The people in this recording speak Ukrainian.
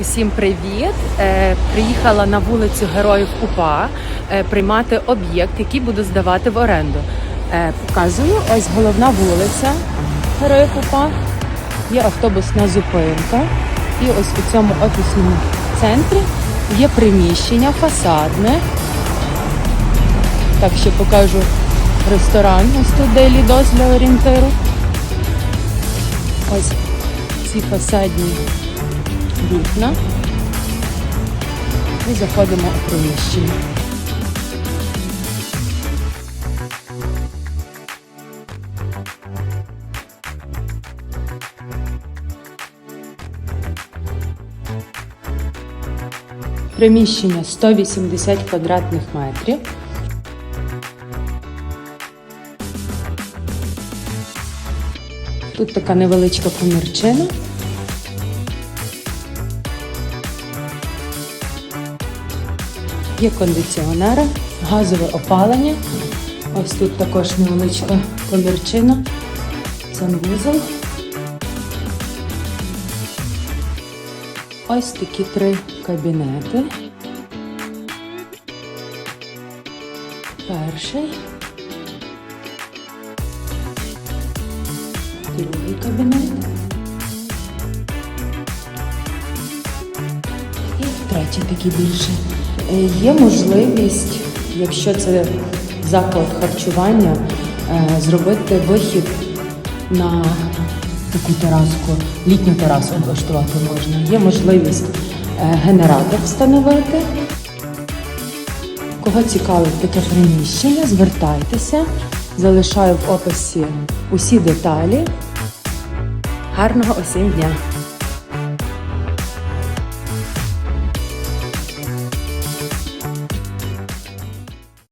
Усім привіт! Е, Приїхала на вулицю Героїв УПА е, приймати об'єкт, який буду здавати в оренду. Е, Показую, ось головна вулиця Героїв УПА. Є автобусна зупинка. І ось у цьому офісному центрі є приміщення фасадне. Так, ще покажу ресторан. Ось тут Daily Dose для орієнтиру. Ось ці фасадні вікна і заходимо у приміщення. Приміщення 180 квадратних метрів. Тут така невеличка комірчина. Є кондиціонери, газове опалення. Ось тут також невеличка комірчина, санвузол. Ось такі три кабінети. Перший. Другий кабінет. І третій такий більший. Е, Є можливість, якщо це заклад харчування, е, зробити вихід на таку тераску, літню терасу облаштувати можна. Є можливість е, генератор встановити. Кого цікавить таке приміщення, звертайтеся. Залишаю в описі усі деталі. Гарного усім дня!